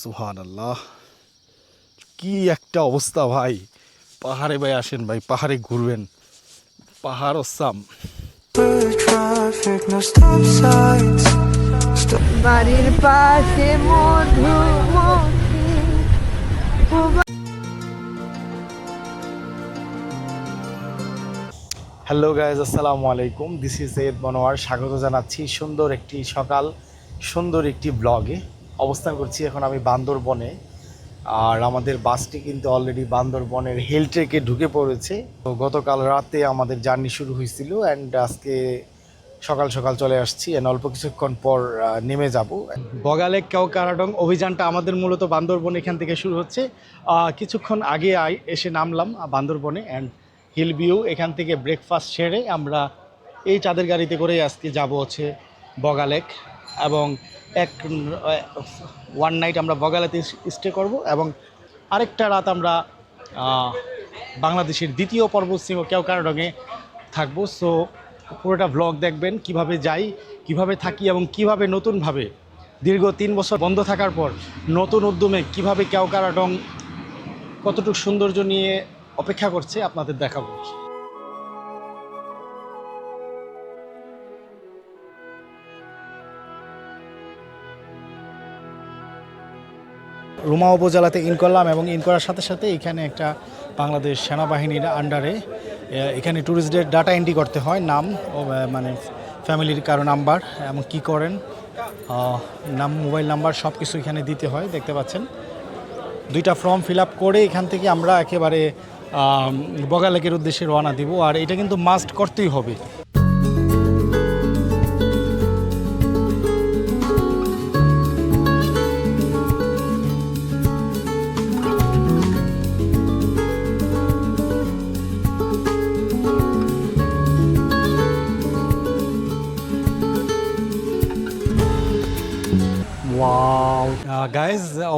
সুহান আল্লাহ কি একটা অবস্থা ভাই। পাহাড়ে ভাই আসেন ভাই পাহাড়ে ঘুরবেন। পাহাড় signs. বাড়ির পাশে মধুমক্ষী হ্যালো গাইজ আসসালামু আলাইকুম। দিস ইজ এদ মনোয়ার স্বাগত জানাচ্ছি সুন্দর একটি সকাল সুন্দর একটি ব্লগে অবস্থান করছি এখন আমি বান্দরবনে। আর আমাদের বাসটি কিন্তু অলরেডি বান্দরবনের হেল ট্রেকে ঢুকে পড়েছে। তো গতকাল রাতে আমাদের জার্নি শুরু হয়েছিল অ্যান্ড আজকে সকাল সকাল চলে আসছি অ্যান্ড অল্প কিছুক্ষণ পর নেমে যাব। বগালে কেউ কারাডং অভিযানটা আমাদের মূলত বান্দরবন এখান থেকে শুরু হচ্ছে। কিছুক্ষণ আগে এসে নামলাম বান্দরবনে অ্যান্ড হিল ভিউ এখান থেকে ব্রেকফাস্ট সেরে আমরা এই চাঁদের গাড়িতে করেই আজকে যাব হচ্ছে বগালেক। এবং এক ওয়ান নাইট আমরা বগালাতে স্টে করব এবং আরেকটা রাত আমরা বাংলাদেশের দ্বিতীয় পর্বত সিংহ কারণে থাকব। সো পুরোটা ব্লগ দেখবেন, কীভাবে যাই, কীভাবে থাকি এবং কীভাবে নতুনভাবে দীর্ঘ তিন বছর বন্ধ থাকার পর নতুন উদ্যমে কীভাবে কেওকারাডং কতটুকু সৌন্দর্য নিয়ে অপেক্ষা করছে, আপনাদের দেখাবো। রুমা উপজেলাতে ইন করলাম এবং ইন করার সাথে সাথে এখানে একটা বাংলাদেশ সেনাবাহিনীর আন্ডারে এখানে ট্যুরিস্টদের ডাটা এন্ট্রি করতে হয়, নাম মানে ফ্যামিলির কারও নাম্বার এবং কি করেন নাম মোবাইল নাম্বার সব কিছু এখানে দিতে হয়, দেখতে পাচ্ছেন। দুইটা ফর্ম ফিল আপ করে এখান থেকে আমরা একেবারে বগালেকের উদ্দেশ্যে রওনা দিব, আর এটা কিন্তু মাস্ট করতেই হবে।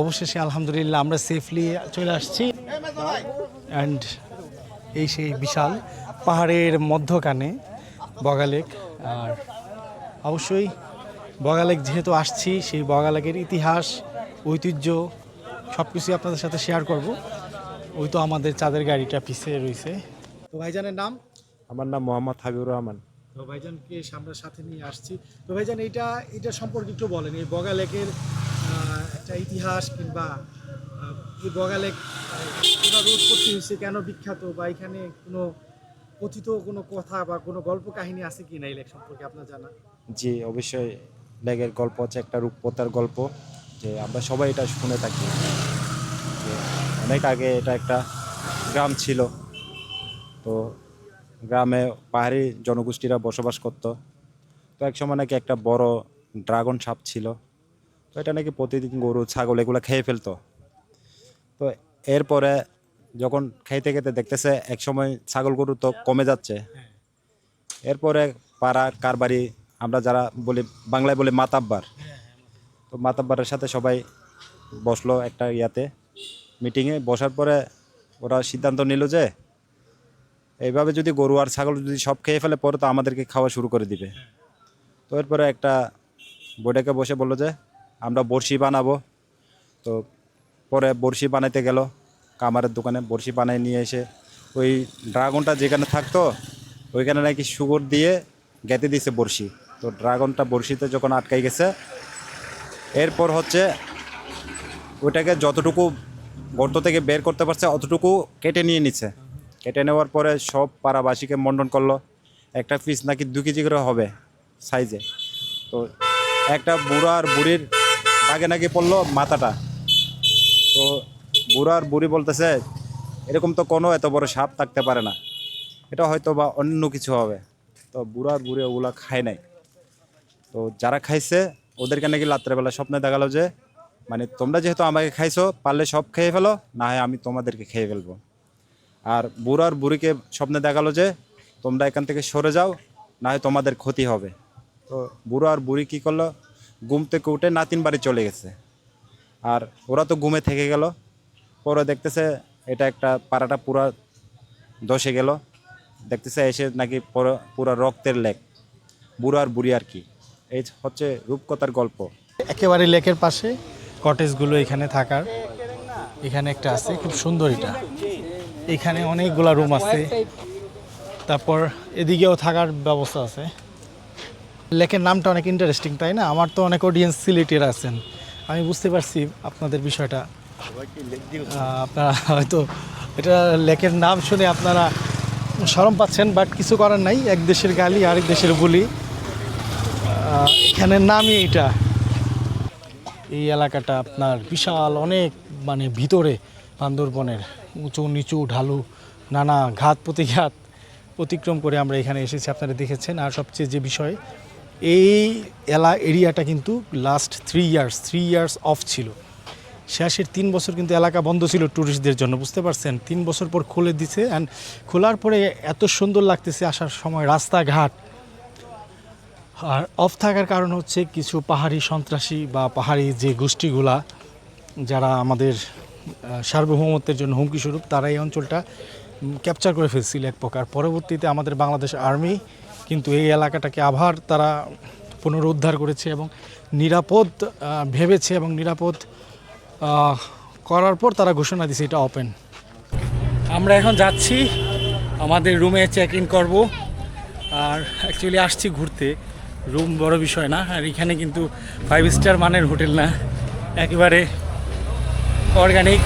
অবশেষে আলহামদুলিল্লাহ আমরা সেফলি চলে আসছি। অ্যান্ড এই সেই বিশাল পাহাড়ের মধ্যখানে বগালেক। আর অবশ্যই বগালেক যেহেতু আসছি সেই বগালেকের ইতিহাস ঐতিহ্য সব কিছুই আপনাদের সাথে শেয়ার করব। ওই তো আমাদের চাঁদের গাড়িটা পিছিয়ে রয়েছে। তো ভাইজানের নাম? আমার নাম মোহাম্মদ হাবিবুর রহমান। তো ভাইজানকে আমরা সাথে নিয়ে আসছি। তো ভাইজান এটা এটা সম্পর্কে একটু বলেন এই বগালেকের একটা ইতিহাস কিংবা আহ, কীভাবে উৎপত্তি হয়েছে কেন বিখ্যাত বা এখানে কোনো কথিত কোনো কথা বা কোনো গল্প কাহিনী আছে কি না এই লেক সম্পর্কে আপনার জানা? জি অবশ্যই। লেগের গল্প হচ্ছে একটা রূপকথার গল্প যে আমরা সবাই এটা শুনে থাকি। যে অনেক আগে এটা একটা গ্রাম ছিল। তো গ্রামে পাহাড়ি জনগোষ্ঠীরা বসবাস করত। তো এক সময় নাকি একটা বড় ড্রাগন সাপ ছিল। তো এটা নাকি প্রতিদিন গরু, ছাগল এগুলো খেয়ে ফেলতো। তো এরপরে যখন খাইতে খেতে দেখতেছে এক সময় ছাগল গরু তো কমে যাচ্ছে। এরপরে পাড়া, কারবারি, আমরা যারা বলি, বাংলায় বলি মাতাব্বার। তো মাতাব্বারের সাথে সবাই বসল একটা ইয়াতে মিটিংয়ে বসার পরে ওরা সিদ্ধান্ত নিল যে, এইভাবে যদি গরু আর ছাগল যদি সব খেয়ে ফেলে, পরে তো আমাদেরকে খাওয়া শুরু করে দিবে। তো এরপরে একটা বৈঠকে বসে বলল যে আমরা বড়শি বানাবো। তো পরে বড়শি বানাইতে গেল কামারের দোকানে বড়শি বানাই নিয়ে এসে ওই ড্রাগনটা যেখানে থাকতো, ওইখানে নাকি সুগর দিয়ে গেঁথে দিয়েছে বড়শি। তো ড্রাগনটা বড়শিতে যখন আটকাই গেছে, এরপর হচ্ছে ওইটাকে যতটুকু গর্ত থেকে বের করতে পারছে, অতটুকু কেটে নিয়ে নিচ্ছে কেটে নেওয়ার পরে সব পাড়াবাসীকে মন্ডন করল, একটা পিস নাকি দু কেজি করে হবে সাইজে তো একটা বুড়ো আর বুড়ির আগে নাকি পড়ল মাথাটা। তো বুড়ো আর বুড়ি বলতেছে, এরকম তো কোনো এত বড় সাপ থাকতে পারে না। এটা হয়তো বা অন্য কিছু হবে। তো বুড়ো আর বুড়ি ওগুলা খায় নাই। তো যারা খাইছে, ওদেরকে নাকি রাত্রেবেলা স্বপ্নে দেখাল যে মানে তোমরা যেহেতু আমাকে খাইছো, পারলে সব খেয়ে ফেলো, না হয় আমি তোমাদেরকে খেয়ে ফেলব। আর বুড়ো আর বুড়িকে স্বপ্নে দেখাল যে, তোমরা এখান থেকে সরে যাও, না হয় তোমাদের ক্ষতি হবে। তো বুড়ো আর বুড়ি কী করল ঘুম থেকে উঠে নাতিন বাড়ি চলে গেছে। আর ওরা তো ঘুমে থেকে গেল। পরে দেখতেছে এটা একটা পাড়াটা পুরা ধসে গেল। দেখতেছে এসে নাকি পুরো রক্তের লেক। বুড়ো আর বুড়ি আর কি। এই হচ্ছে রূপকথার গল্প। একেবারে লেকের পাশে কটেজগুলো এখানে থাকার। এখানে একটা আছে, খুব সুন্দর এটা। এখানে অনেকগুলা রুম আছে। তারপর এদিকেও থাকার ব্যবস্থা আছে। লেকের নামটা অনেক ইন্টারেস্টিং তাই না? আমার তো অনেক অডিয়েন্স সিলেটের আছেন। আমি বুঝতে পারছি আপনাদের বিষয়টা। আপনারা হয়তো এটা লেকের নাম শুনে আপনারা সরম পাচ্ছেন বাট কিছু করার নাই। এক দেশের গালি আরেক দেশের বলি। আহ, এখানের নামই এটা এই এলাকাটা আপনার বিশাল অনেক মানে ভিতরে বান্দরবনের উঁচু নিচু ঢালু নানা ঘাত প্রতিঘাত। অতিক্রম করে আমরা এখানে এসেছি আপনারা দেখেছেন। আর সবচেয়ে যে বিষয় এই এলা এরিয়াটা কিন্তু last three years three years off ছিল। শেষের তিন বছর কিন্তু এলাকা বন্ধ ছিল ট্যুরিস্টদের জন্য, বুঝতে পারছেন? তিন বছর পর খুলে দিছে অ্যান্ড খোলার পরে এত সুন্দর লাগতেছে আসার সময়, রাস্তাঘাট। আর অফ থাকার কারণ হচ্ছে কিছু পাহাড়ি সন্ত্রাসী বা পাহাড়ি যে গোষ্ঠীগুলা, যারা আমাদের সার্বভৌমত্বের জন্য হুমকি স্বরূপ তারা এই অঞ্চলটা ক্যাপচার করে ফেলছিল এক প্রকার। পরবর্তীতে আমাদের বাংলাদেশ আর্মি কিন্তু এই এলাকাটাকে আবার তারা পুনরুদ্ধার করেছে এবং নিরাপদ ভেবেছে এবং নিরাপদ করার পর তারা ঘোষণা দিয়েছে এটা ওপেন আমরা এখন যাচ্ছি, আমাদের রুমে চেক ইন করব। আর অ্যাকচুয়ালি আসছি ঘুরতে। রুম বড় বিষয় না, আর এখানে কিন্তু ফাইভ স্টার মানের হোটেল না। একেবারে অর্গানিক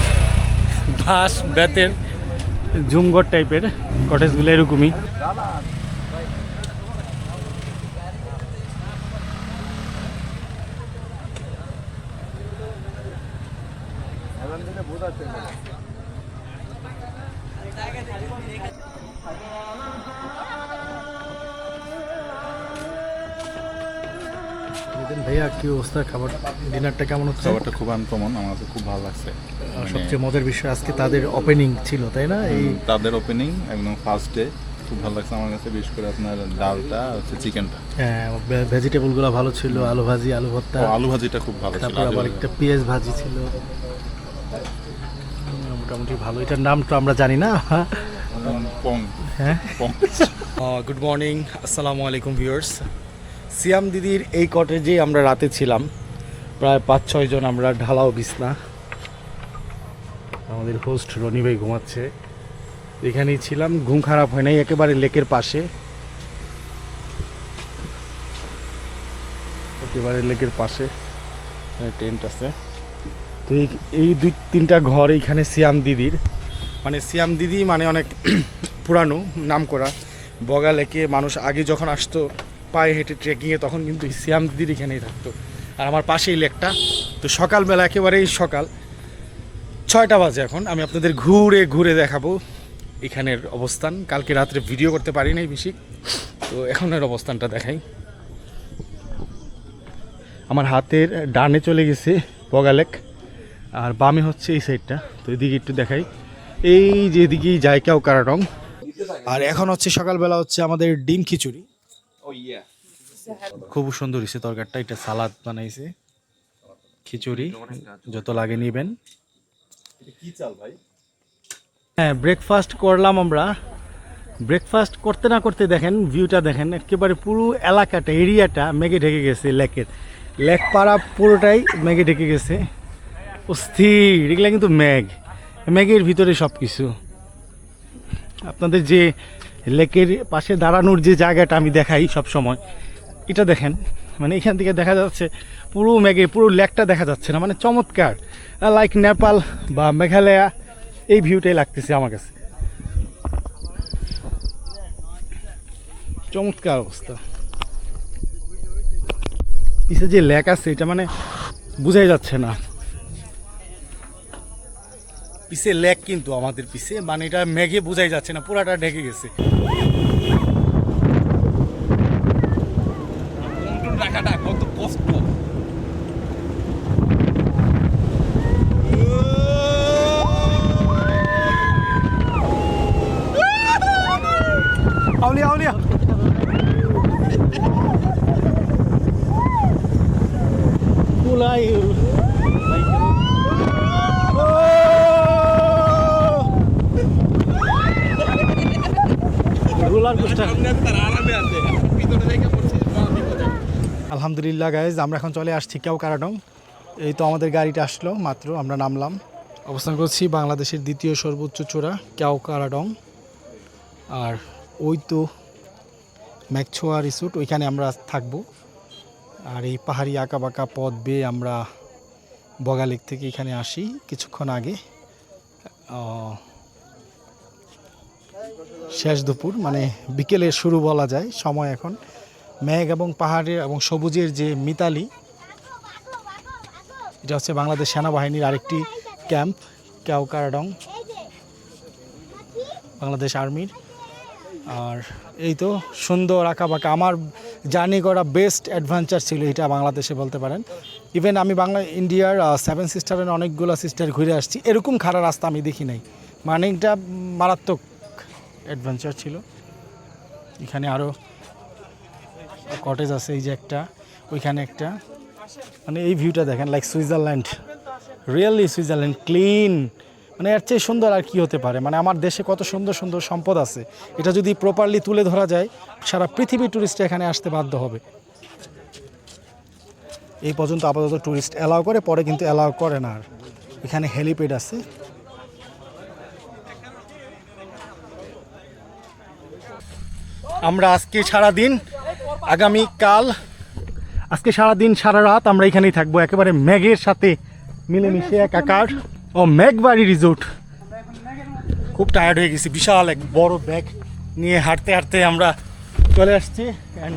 ঘাস বেতের, ঝুমঘর টাইপের কটেজগুলো এরকমই। অবস্থা খাবার ডিনারটা কেমন হচ্ছে? খাবারটা খুব আনকমন আমার কাছে খুব ভালো লাগছে। মানে সবচেয়ে মজার বিষয় আজকে তাদের ওপেনিং ছিল তাই না? এই তাদের ওপেনিং একদম ফার্স্ট ডে খুব ভালো লাগছে আমার কাছে বিশেষ করে আপনার ডালটা হচ্ছে চিকেনটা হ্যাঁ ভেজিটেবলগুলো ভালো ছিল আলু ভাজি আলু ভর্তা। আলু ভাজিটা খুব ভালো ছিল তারপর আবার একটা পেঁয়াজ ভাজি ছিল। মোটামুটি ভালো। এটার নাম তো আমরা জানি না। হ্যাঁ? পং। গুড মর্নিং আসসালামু আলাইকুম ভিউয়ার্স সিয়াম দিদির এই কটেজে আমরা রাতে ছিলাম। প্রায় পাঁচ ছয় জন আমরা ঢালাও বিছনা। আমাদের হোস্ট রনি ভাই ঘুমাচ্ছে। এখানেই ছিলাম, ঘুম খারাপ হয় নাই, একেবারে লেকের পাশে। একেবারে লেকের পাশে। টেন্ট আছে। তো এই এই দুই, তিনটা ঘর এইখানে সিয়াম দিদির। মানে সিয়াম দিদি মানে অনেক পুরানো নাম করা বগা লেকে মানুষ আগে যখন আসতো পায়ে হেঁটে ট্রেকিংয়ে তখন কিন্তু সিয়াম দিদির এখানেই থাকতো। আর আমার পাশেই লেকটা। তো সকালবেলা একেবারেই সকাল। ছয়টা বাজে এখন। আমি আপনাদের ঘুরে ঘুরে দেখাবো এখানের অবস্থান। কালকে রাত্রে ভিডিও করতে পারি নাই বেশি। তো এখনের অবস্থানটা দেখাই। আমার হাতের ডানে চলে গেছে বগালেক আর বামে হচ্ছে এই সাইডটা। তো এদিকে একটু দেখাই। এই যে এদিকেই যায় কেউ কারারং। আর এখন হচ্ছে সকালবেলা হচ্ছে আমাদের ডিম খিচুড়ি। খুব সুন্দর হয়েছে তরকারিটা, এটা সালাদ বানাইছে। খিচুড়ি, যত লাগে নিবেন। হ্যাঁ ব্রেকফাস্ট করলাম আমরা। ব্রেকফাস্ট করতে না করতে দেখেন ভিউটা দেখেন, একেবারে পুরো এলাকাটা, এরিয়াটা মেঘে ঢেকে গেছে লেকের। লেক পাড়া পুরোটাই মেঘে ঢেকে গেছে। অস্থির, এগুলা কিন্তু মেঘ। মেঘের ভিতরে সব কিছু আপনাদের যে লেকের পাশে দাঁড়ানোর যে জায়গাটা আমি দেখাই সব সময়, এটা দেখেন মানে এখান থেকে দেখা যাচ্ছে পুরো মেঘে, পুরো লেকটা দেখা যাচ্ছে না মানে চমৎকার। লাইক নেপাল বা মেঘালয়া, এই ভিউটাই লাগতেছে আমার কাছে। চমৎকার অবস্থা। পিছে যে লেক আছে, এটা মানে বোঝাই যাচ্ছে না। পিছে লেক কিন্তু আমাদের পিছে। মানে এটা মেঘে বোঝাই যাচ্ছে না পুরাটা ঢেকে গেছে। আউলিয়া আউলিয়া পুলাই আলহামদুলিল্লাহ গাইজ আমরা এখন চলে আসছি কেউ কারাডং। এই তো আমাদের গাড়িটা আসলো, মাত্র আমরা নামলাম। অবস্থান করছি বাংলাদেশের দ্বিতীয় সর্বোচ্চ চূড়া কারাডং। আর ওই তো ম্যাকছোয়া রিসোর্ট, ওইখানে আমরা থাকব। আর এই পাহাড়ি আঁকা বাঁকা পথ বেয়ে আমরা বগালেক থেকে এখানে আসি, কিছুক্ষণ আগে। শেষ দুপুর মানে বিকেলের শুরু বলা যায়, সময় এখন। মেঘ এবং পাহাড়ের এবং সবুজের যে মিতালি, এটা হচ্ছে বাংলাদেশ সেনাবাহিনীর আরেকটি ক্যাম্প ক্যাওকারাডং বাংলাদেশ আর্মির। আর এই তো সুন্দর আঁকা বাঁকা আমার জার্নি করা বেস্ট অ্যাডভেঞ্চার ছিল এটা বাংলাদেশে বলতে পারেন। ইভেন আমি বাংলা, ইন্ডিয়ার সেভেন সিস্টারের অনেকগুলো সিস্টার ঘুরে আসছি। এরকম খারাপ রাস্তা আমি দেখি নাই। মানে এটা মারাত্মক অ্যাডভেঞ্চার ছিল। এখানে আরও কটেজ আছে, এই যে একটা, ওইখানে একটা। মানে এই ভিউটা দেখেন like Switzerland really Switzerland clean মানে এর চেয়ে সুন্দর আর কি হতে পারে? মানে আমার দেশে কত সুন্দর সুন্দর সম্পদ আছে। এটা যদি প্রপারলি তুলে ধরা যায়, সারা পৃথিবী ট্যুরিস্ট এখানে আসতে বাধ্য হবে। এই পর্যন্ত আপাতত ট্যুরিস্ট অ্যালাউ করে, পরে কিন্তু অ্যালাউ করে না আর। এখানে হেলিপ্যাড আছে। আমরা আজকে সারা দিন আগামী কাল, আজকে সারা দিন সারা রাত আমরা এখানেই থাকব। একেবারে ম্যাগের সাথে মিলেমিশে একাকার ও ম্যাগবাড়ি রিজোর্ট খুব টায়ার্ড হয়ে গেছি। বিশাল এক বড় ব্যাগ নিয়ে হাঁটতে হাঁটতে আমরা চলে আসছি। অ্যান্ড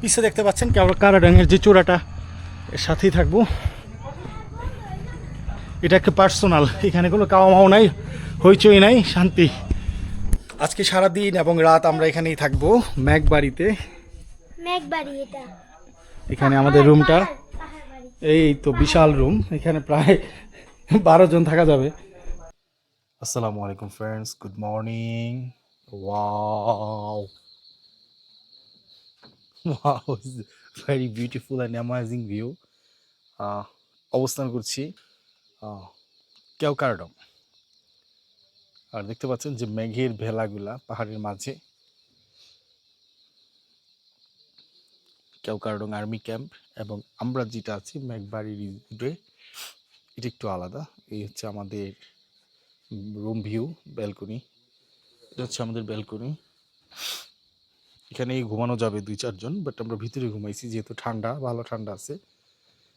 পিছিয়ে দেখতে পাচ্ছেন কেবল কারাডাঙ্গের যে চূড়াটা, এর সাথেই থাকব। এটা একটা পার্সোনাল এখানে কোনো কাওয়া মাও নাই, হইচই নাই, শান্তি। আজকে সারা দিন এবং রাত আমরা এখানেই থাকব ম্যাগবাড়িতে মেঘবাড়ি এটা। এখানে আমাদের রুমটা। এই তো বিশাল রুম এখানে প্রায় বারো জন থাকা যাবে। আসসালামু আলাইকুম friends good morning wow wow very beautiful and amazing view অবস্থান করছি। কেওকারডম আর দেখতে পাচ্ছেন যে মেঘের ভেলাগুলা পাহাড়ের মাঝে। কেওকারডং আর্মি ক্যাম্প এবং আমরা যেটা আছি মেঘবাড়ি রিজোর্টে এটা একটু আলাদা। এই হচ্ছে আমাদের রুম ভিউ ব্যালকনি এটা হচ্ছে আমাদের ব্যালকনি এখানে ঘুমানো যাবে দুই চারজন বাট আমরা ভিতরে ঘুমাইছি যেহেতু ঠান্ডা, ভালো ঠান্ডা আছে।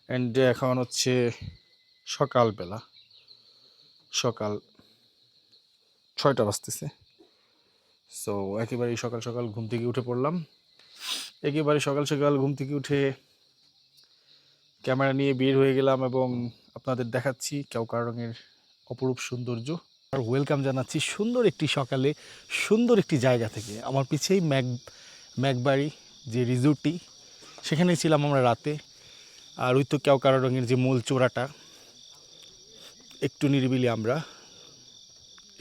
অ্যান্ড এখন হচ্ছে সকালবেলা। সকাল ছয়টা বাজতেছে সো একেবারেই সকাল সকাল ঘুম থেকে উঠে পড়লাম। একেবারে সকাল সকাল ঘুম থেকে উঠে ক্যামেরা নিয়ে বের হয়ে গেলাম এবং আপনাদের দেখাচ্ছি রঙের অপরূপ সৌন্দর্য। আর ওয়েলকাম জানাচ্ছি সুন্দর একটি সকালে, সুন্দর একটি জায়গা থেকে। আমার পিছেই ম্যাগ, ম্যাগবাড়ি যে রিজোর্টটি সেখানে ছিলাম আমরা রাতে। আর ওই তো কেউ কারও রঙের যে মূল চোরাটা একটু নিরিবিলি আমরা।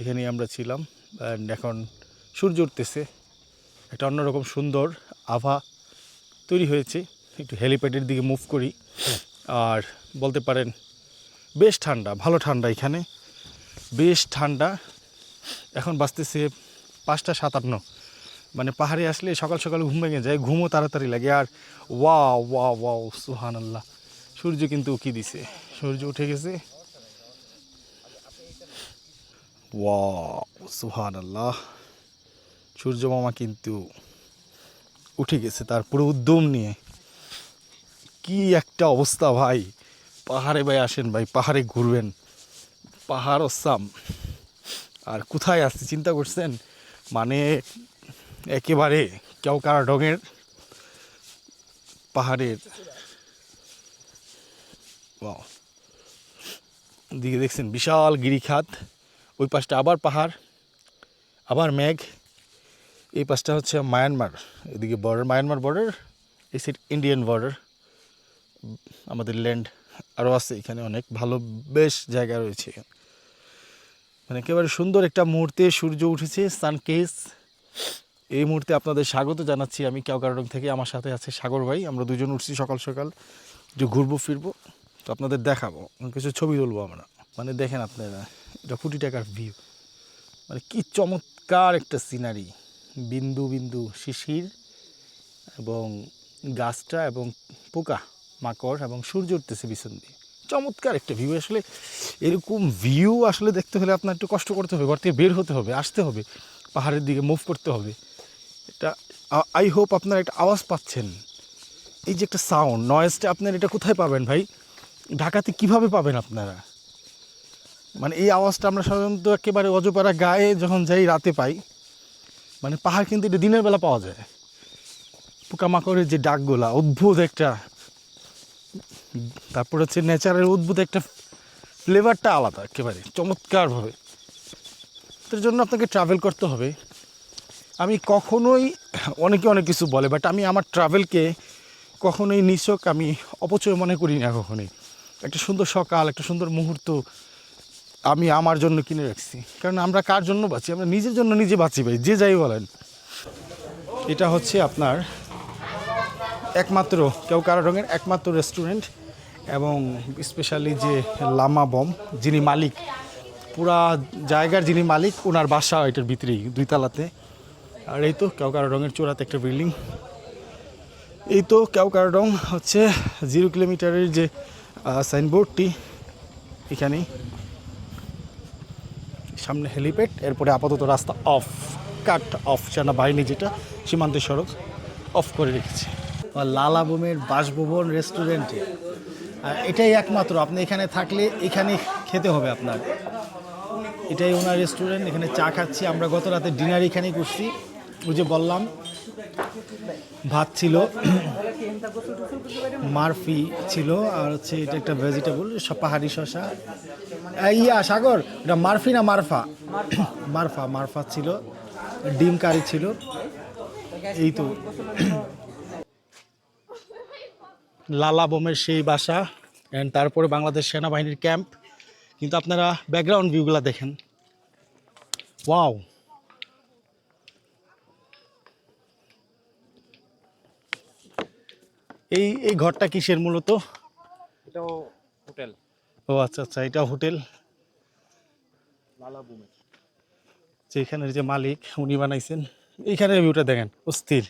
এখানেই আমরা ছিলাম অ্যান্ড এখন সূর্য উঠতেছে। একটা অন্যরকম সুন্দর আভা তৈরি হয়েছে। একটু হেলিপ্যাডের দিকে মুভ করি। আর বলতে পারেন, বেশ ঠান্ডা, ভালো ঠান্ডা এখানে। বেশ ঠান্ডা। এখন বাজতেছে পাঁচটা সাতান্ন। মানে পাহাড়ে আসলে সকাল সকাল ঘুম ভেঙে যায়, ঘুমও তাড়াতাড়ি লাগে। আর ওয়া ওয়া ওয়াও সুহান আল্লাহ সূর্য কিন্তু উকি দিছে। সূর্য উঠে গেছে। ওয়া সুহান আল্লাহ সূর্য মামা কিন্তু উঠে গেছে তার পুরো উদ্যম নিয়ে। কি একটা অবস্থা ভাই। পাহাড়ে ভাই আসেন ভাই, পাহাড়ে ঘুরবেন। পাহাড় ওসাম আর কোথায় আসছে চিন্তা করছেন? মানে একেবারে কেউ কারা ডগের পাহাড়ের. দিকে দেখছেন বিশাল গিরিখাত। ওই পাশটা আবার পাহাড়, আবার মেঘ। এই পাশটা হচ্ছে মায়ানমার, এদিকে বর্ডার মায়ানমার বর্ডার এই সাইড ইন্ডিয়ান বর্ডার আমাদের ল্যান্ড আরও আছে, এখানে অনেক ভালো, বেশ জায়গা রয়েছে। মানে একেবারে সুন্দর একটা মুহূর্তে সূর্য উঠেছে সানকেস এই মুহূর্তে আপনাদের স্বাগত জানাচ্ছি আমি কাউকারডং থেকে, আমার সাথে আছে সাগর ভাই। আমরা দুজন উঠছি সকাল সকাল একটু ঘুরবো, ফিরবো, তো আপনাদের দেখাবো। কিছু ছবি তুলবো আমরা। মানে দেখেন আপনারা এটা কোটি টাকার ভিউ মানে কি চমৎকার একটা সিনারি বিন্দু বিন্দু শিশির এবং গাছটা এবং পোকা, মাকড় এবং সূর্য উঠতেছে পিছন দিয়ে। চমৎকার একটা ভিউ আসলে এরকম ভিউ আসলে দেখতে হলে আপনার একটু কষ্ট করতে হবে, ঘর থেকে বের হতে হবে, আসতে হবে, পাহাড়ের দিকে মুভ করতে হবে। এটা আই হোপ আপনারা একটা আওয়াজ পাচ্ছেন। এই যে একটা সাউন্ড নয়েজটা আপনার এটা কোথায় পাবেন ভাই? ঢাকাতে কীভাবে পাবেন আপনারা? মানে এই আওয়াজটা আমরা সাধারণত একেবারে অজপাড়া গায়ে যখন যাই, রাতে পাই মানে পাহাড় কিন্তু এটা দিনের বেলা পাওয়া যায়। পোকামাকড়ের যে ডাকগুলা, অদ্ভুত একটা, তারপর হচ্ছে নেচারের অদ্ভুত একটা ফ্লেভারটা আলাদা একেবারে, চমৎকারভাবে। তার জন্য আপনাকে ট্রাভেল করতে হবে। আমি কখনোই, অনেকে অনেক কিছু বলে, বাট আমি আমার ট্রাভেলকে কখনোই নিছক, আমি অপচয় মনে করি না কখনোই। একটা সুন্দর সকাল, একটা সুন্দর মুহূর্ত আমি আমার জন্য কিনে রাখছি। কারণ আমরা কার জন্য বাঁচি? আমরা নিজের জন্য নিজে বাঁচি ভাই, যে যাই বলেন। এটা হচ্ছে আপনার একমাত্র, কেউ কারও রঙের একমাত্র রেস্টুরেন্ট এবং স্পেশালি যে লামা বম, যিনি মালিক, পুরা জায়গার যিনি মালিক ওনার বাসা এটার ভিতরেই দুই তালাতে আর এই তো কেউ কারও রঙের চূড়াতে একটা বিল্ডিং এই তো কেউ কারও রং হচ্ছে জিরো কিলোমিটারের যে সাইনবোর্ডটি এখানেই। সামনে হেলিপ্যাড, এরপরে আপাতত রাস্তা অফ, কাট অফ, সেনাবাহিনী যেটা, সীমান্ত সড়ক অফ করে রেখেছে। লালাবুমের বাসভবন রেস্টুরেন্টে। এটাই একমাত্র, আপনি এখানে থাকলে এখানে খেতে হবে আপনার। এটাই ওনার রেস্টুরেন্ট, এখানে চা খাচ্ছি, আমরা গত রাতে ডিনার এখানেই করছি। ওই যে বললাম ভাত ছিল, মারফি ছিল, আর হচ্ছে এটা একটা ভেজিটেবল পাহাড়ি শশা ইয়া, সাগর, এটা মারফি না মারফা? মারফা মারফা ছিল, ডিম কারি ছিল। এই তো। লালা বোমের সেই বাসা অ্যান্ড তারপরে বাংলাদেশ সেনাবাহিনীর ক্যাম্প। কিন্তু আপনারা ব্যাকগ্রাউন্ড ভিউগুলো দেখেন। ওয়াও এই এই ঘরটা কিসের মূলত? এটাও হোটেল। ও আচ্ছা আচ্ছা এটা হোটেল। যে এখানের যে মালিক উনি বানাইছেন। এইখানের ভিউটা দেখেন অস্থির।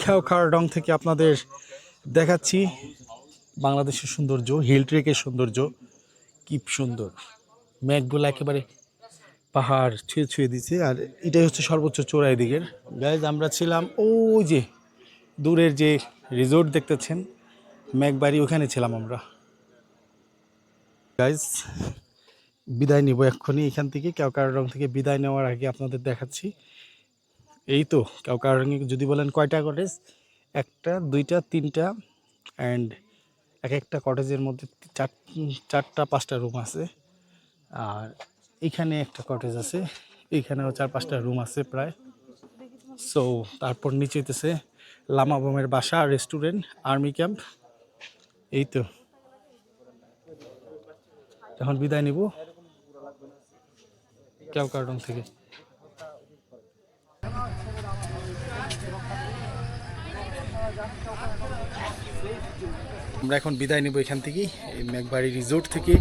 খেও খাওয়ার রং থেকে আপনাদের দেখাচ্ছি। বাংলাদেশের সৌন্দর্য হিল ট্রেকের সৌন্দর্য কি সুন্দর। মেঘগুলো একেবারে পাহাড় ছুঁয়ে ছুঁয়ে দিছে, আর এটাই হচ্ছে সর্বোচ্চ চোরাই দিকের। গাইজ আমরা ছিলাম ওই যে দূরের যে রিসোর্ট দেখতেছেন ম্যাকবাড়ি ওখানে ছিলাম আমরা। গাইজ বিদায় নিব এক্ষুনি এখান থেকে। কেওকার রং থেকে বিদায় নেওয়ার আগে আপনাদের দেখাচ্ছি। এই তো কেওকার রঙে যদি বলেন কয়টা কটেজ একটা, দুইটা, তিনটা অ্যান্ড এক একটা কটেজের মধ্যে চার, চারটা, পাঁচটা রুম আছে। আর এখানে একটা কটেজ আছে। এখানেও চার পাঁচটা রুম আছে প্রায়। সো তারপর নিচে হইতেছে লামা বোমের বাসা রেস্টুরেন্ট আর্মি ক্যাম্প এই তো। এখন বিদায় নিব। কেউ কার্টন থেকে। আমরা এখন বিদায় নিব এখান থেকে এই মেঘবাড়ি রিসোর্ট থেকে।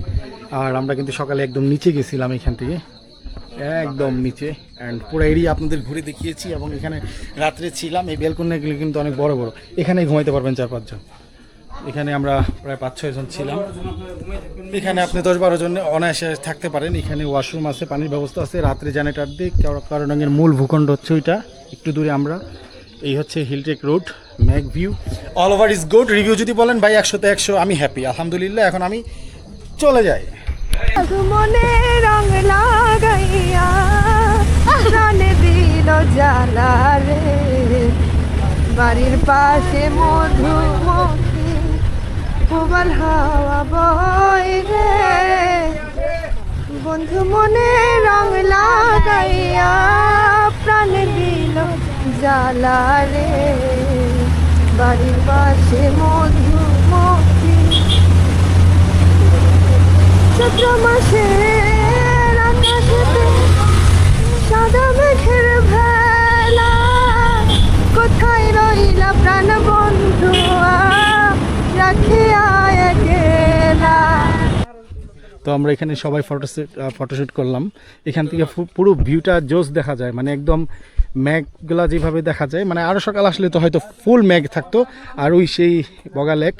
আর আমরা কিন্তু সকালে একদম নিচে গেছিলাম এখান থেকে। একদম নিচে। অ্যান্ড পুরো এরিয়া আপনাদের ঘুরে দেখিয়েছি এবং এখানে রাত্রে ছিলাম। এই বেলকনিগুলো কিন্তু অনেক বড় বড়। এখানেই ঘুমাইতে পারবেন চার পাঁচজন। এখানে আমরা প্রায় পাঁচ ছয় জন ছিলাম। এখানে আপনি দশ বারো জন অনায়াসে থাকতে পারেন। এখানে ওয়াশরুম আছে, পানির ব্যবস্থা আছে, রাত্রে জেনারেটার দিয়ে। কারণের মূল ভূখণ্ড হচ্ছে ওইটা। একটু দূরে আমরা। এই হচ্ছে Hilltech road mac view all over is good review যদি বলেন ভাই একশোতে একশো, আমি হ্যাপি আলহামদুলিল্লাহ, এখন আমি চলে যাই। মনে রং লাগাইয়া জ্বালা রে। বাড়ির পাশে প্রবল হাওয়া রে। বন্ধু মনে রং লাগাইয়া, প্রাণ দিল জ্বালা রে। বাড়ির পাশে মধুমক্ষী চৈত্র মাসে আকাশেতে সাদা মেঘের ভেলা। কোথায় রইলা প্রাণ বন্ধু রাখিয়া গেলা তো আমরা এখানে সবাই ফটো ফটোশ্যুট করলাম। এখান থেকে পুরো ভিউটা জোস দেখা যায় মানে একদম ম্যাগগুলা যেভাবে দেখা যায় মানে আরও সকাল আসলে তো হয়তো ফুল ম্যাগ থাকতো। আর ওই সেই বগা লেক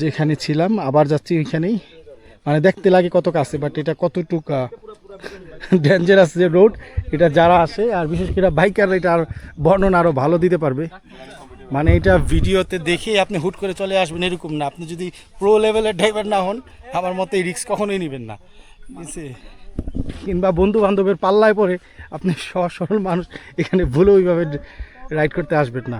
যেখানে ছিলাম, আবার যাচ্ছি ওইখানেই। মানে দেখতে লাগে কত কাছে বাট এটা কতটুকু ডেঞ্জারাস যে রোড এটা যারা আসে, আর বিশেষ করে বাইকার এটা আর বর্ণনা আরও ভালো দিতে পারবে। মানে এটা ভিডিওতে দেখে আপনি হুট করে চলে আসবেন, এরকম না। আপনি যদি প্রো লেভেলের ড্রাইভার না হন, আমার মতে এই রিস্ক কখনোই নেবেন না। কিংবা বন্ধু বান্ধবের পাল্লায় পরে আপনি সহজ সরল মানুষ, এখানে ভুলে ওইভাবে রাইড করতে আসবেন না।